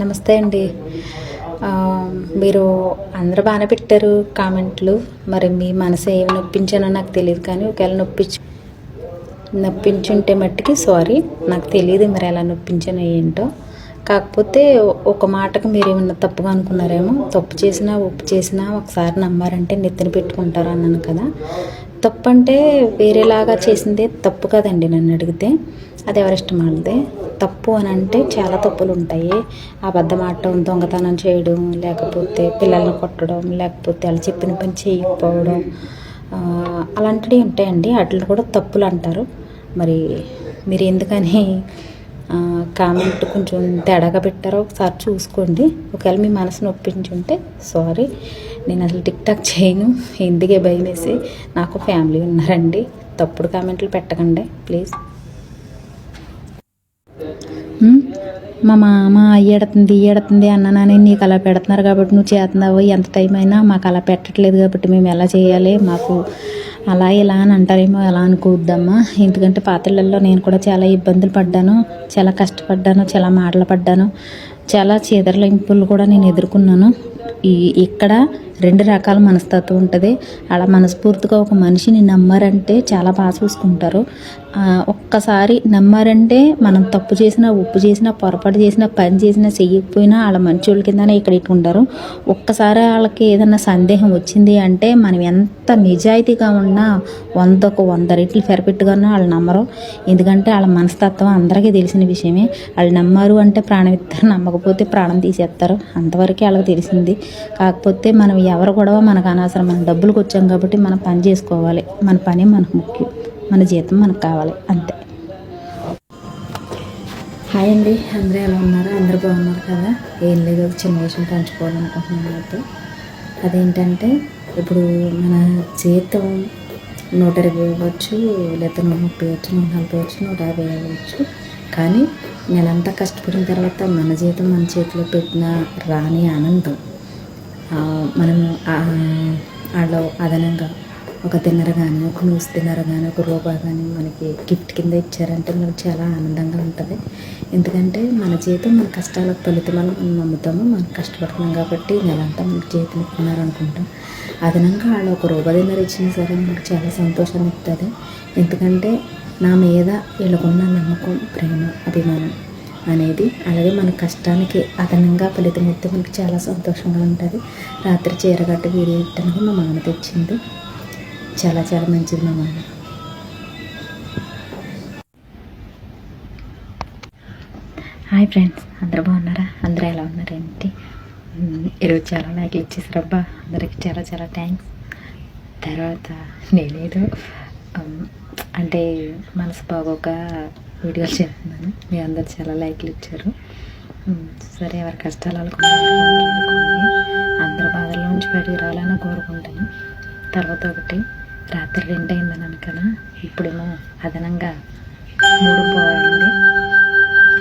నమస్తే అండి. మీరు అందరూ బాగానే పెట్టారు కామెంట్లు. మరి మీ మనసు ఏమి నొప్పించానో నాకు తెలియదు కానీ ఒకవేళ నొప్పించి నొప్పించుంటే మట్టికి సారీ. నాకు తెలియదు మరి ఎలా నొప్పించానో ఏంటో. కాకపోతే ఒక మాటకు మీరు ఏమన్నా తప్పుగా అనుకున్నారేమో తప్పు చేసినా ఉప్పు చేసినా ఒకసారి నమ్మారంటే నెత్తిన పెట్టుకుంటారు అన్నాను కదా. తప్పు అంటే వేరేలాగా చేసిందే తప్పు కదండి నన్ను అడిగితే. అది ఎవరిష్టం వాళ్ళదే తప్పు అని అంటే చాలా తప్పులు ఉంటాయి. అబద్ధం ఆడటం దొంగతనం చేయడం లేకపోతే పిల్లల్ని కొట్టడం లేకపోతే వాళ్ళు చెప్పిన పని చేయకపోవడం అలాంటివి ఉంటాయండి. వాటిని కూడా తప్పులు అంటారు. మరి మీరు ఎందుకని కామెంట్ కొంచెం తేడాగా పెట్టారో ఒకసారి చూసుకోండి. ఒకవేళ మీ మనసు నొప్పించుంటే సారీ. నేను అసలు టిక్ టాక్ చేయను. ఎందుకే భయం వేసి నాకు ఫ్యామిలీ ఉన్నారండి. తప్పుడు కామెంట్లు పెట్టకండి. ప్లీజ్. మా మామ అయ్యడుతుంది ఇయ్యడుతుంది అన్నానని నీకు అలా పెడుతున్నారు కాబట్టి నువ్వు చేస్తున్నావు ఎంత టైం అయినా మాకు అలా పెట్టట్లేదు కాబట్టి మేము ఎలా చేయాలి మాకు అలా ఇలా అని అంటారేమో ఎలా అనుకోవద్దమ్మా. ఎందుకంటే పాత్రలలో నేను కూడా చాలా ఇబ్బందులు పడ్డాను చాలా కష్టపడ్డాను చాలా మాటలు పడ్డాను చాలా చీదరలింపులు కూడా నేను ఎదుర్కొన్నాను. ఈ ఇక్కడ రెండు రకాల మనస్తత్వం ఉంటుంది. అలా మనస్ఫూర్తిగా ఒక మనిషిని నమ్మారంటే చాలా బాగా చూసుకుంటారు. ఒక్కసారి నమ్మారంటే మనం తప్పు చేసినా ఉప్పు చేసినా పొరపాటు చేసినా పని చేసినా చెయ్యకపోయినా వాళ్ళ మంచోళ్ళ కిందనే ఇక్కడ ఇట్టుకుంటారు ఒక్కసారి వాళ్ళకి ఏదన్నా సందేహం వచ్చింది అంటే మనం ఎంత నిజాయితీగా ఉన్నా వందకు వంద రెట్లు పెరపెట్టుగా ఉన్నా వాళ్ళు నమ్మరు. ఎందుకంటే వాళ్ళ మనస్తత్వం అందరికీ తెలిసిన విషయమే. వాళ్ళు నమ్మారు అంటే ప్రాణం ఇస్తారు నమ్మకపోతే ప్రాణం తీసేస్తారు. అంతవరకే వాళ్ళకి తెలిసింది. కాకపోతే మనం ఎవరు గొడవ మనకు అనవసరం. మనం డబ్బులకు వచ్చాం కాబట్టి మనం పని చేసుకోవాలి. మన పని మనకు ముఖ్యం. మన జీతం మనకు కావాలి. అంతే. హాయ్ అండి. అందరూ ఎలా ఉన్నారు? అందరూ బాగున్నారు కదా? ఏం లేదు. ఒక చిన్న విషయం పంచుకోవాలనుకుంటున్నాను నాతో. అదేంటంటే ఇప్పుడు మన జీతం నూట ఇరవై ఇవ్వచ్చు లేకపోతే నూట ముప్పై ఇవ్వచ్చు నూట నలభై ఇవ్వచ్చు నూట యాభై ఇవ్వచ్చు కానీ నేనంతా కష్టపడిన తర్వాత మన జీతం మన చేతిలో పెట్టిన రాని ఆనందం. మనము వాళ్ళు అదనంగా ఒక తిన్నర కానీ ఒక న్యూస్ తిన్నర కానీ ఒక రూపాయి కానీ మనకి గిఫ్ట్ కింద ఇచ్చారంటే మనకు చాలా ఆనందంగా ఉంటుంది. ఎందుకంటే మన జీతం మన కష్టాల ఫలితం మనం నమ్ముతాము మనం కష్టపడుతున్నాం కాబట్టి నెలంతా మనకి జీతం ఇస్తున్నారు అనుకుంటాం అదనంగా వాళ్ళు ఒక రూపాయి తిన్నర ఇచ్చినా సరే మనకు చాలా సంతోషం ఇస్తుంది ఎందుకంటే నా మీద వీళ్ళకున్న నమ్మకం ప్రేమ అభిమానం అనేది అలాగే మన కష్టానికి అదనంగా ఫలితం వస్తే మనకి చాలా సంతోషంగా ఉంటుంది. రాత్రి చీరగట్ట వీడియో ఇవ్వడానికి మా మామ తెచ్చింది. చాలా చాలా మంచిది మా మామ. హాయ్ ఫ్రెండ్స్ అందరూ బాగున్నారా? అందరూ ఎలా ఉన్నారేంటి ఈరోజు చాలా లైక్లు ఇచ్చేసారబ్బా అందరికి చాలా చాలా థ్యాంక్స్. తర్వాత నేనేదో అంటే మనసు బాగోక వీడియోలు చేస్తున్నాను. మీ అందరు చాలా లైక్లు ఇచ్చారు. సరే ఎవరి కష్టాలు అందరి బాధల నుంచి బయటికి రావాలని కోరుకుంటాను తర్వాత ఒకటి రాత్రి రెండు అయిందని కదా ఇప్పుడేమో అదనంగా మూడు పోయింది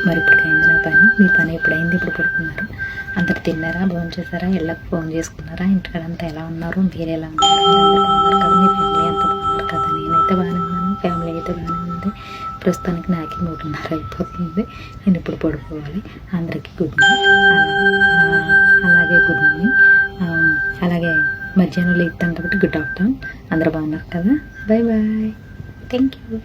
మరి ఇప్పుడు అయింది నా పని. మీ పని ఎప్పుడైంది? ఇప్పుడు పడుకున్నారు. అందరు తిన్నారా? భోజనం చేశారా? ఇళ్ళకి ఫోన్ చేసుకున్నారా? ఇంటికాడంతా ఎలా ఉన్నారు? మీరు ఎలా ఉన్నారు? కదా? మీ ఫ్యామిలీ అంతా బాగున్నారు కదా? నేనైతే బాగానే ఉన్నాను. ఫ్యామిలీ అయితే బాగానే ఉంది ప్రస్తుతానికి నాకే మూడున్నర అయిపోతుంది. నేను ఇప్పుడు పడుకోవాలి. అందరికీ గుడ్ నైట్. అలాగే గుడ్ మార్నింగ్ అలాగే మధ్యాహ్నం లేస్తాను కాబట్టి గుడ్ ఆఫ్టర్నూన్. అందరూ బాగున్నారు కదా? Bye bye. Thank you